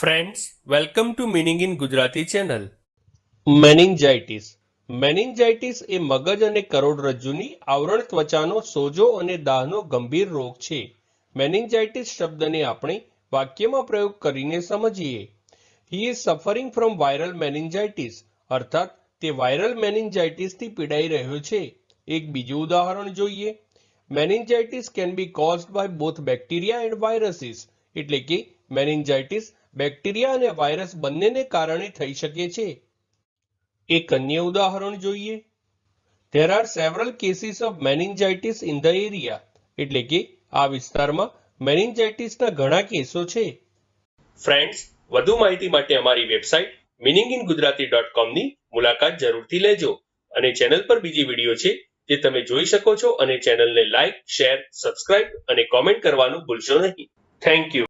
Friends welcome to meaning in Gujarati channel meningitis meningitis એ મગજ અને કરોડરજ્જુની આવરણ ત્વચાનો સોજો અને દાહનો ગંભીર રોગ છે. મેનિન્જાઇટિસ શબ્દને આપણે વાક્યમાં પ્રયોગ કરીને સમજીએ. He is suffering from viral meningitis અર્થાત, તે વાયરલ મેનિન્જાઇટિસથી પીડાઈ રહ્યો છે. એક બીજું ઉદાહરણ જોઈએ. Meningitis can be cause by both bacteria and viruses એટલે કે મેનિન્જાઇટિસ બેક્ટેરિયા અને વાયરસ બંનેને કારણે થઈ શકે છે. એક અન્ય ઉદાહરણ જોઈએ. There are several cases of meningitis in the area એટલે કે આ વિસ્તારમાં મેનિન્જાઇટિસના ઘણા કેસો છે. ફ્રેન્ડ્સ વધુ માહિતી માટે અમારી website meaning in Gujarati dot કોમની મુલાકાત જરૂરથી લેજો અને ચેનલ પર બીજી વીડિયો છે જે તમે જોઈ શકો છો અને ચેનલને લાઇક શેર સબસ્ક્રાઇબ અને કોમેન્ટ કરવાનું ભૂલશો નહીં. Thank you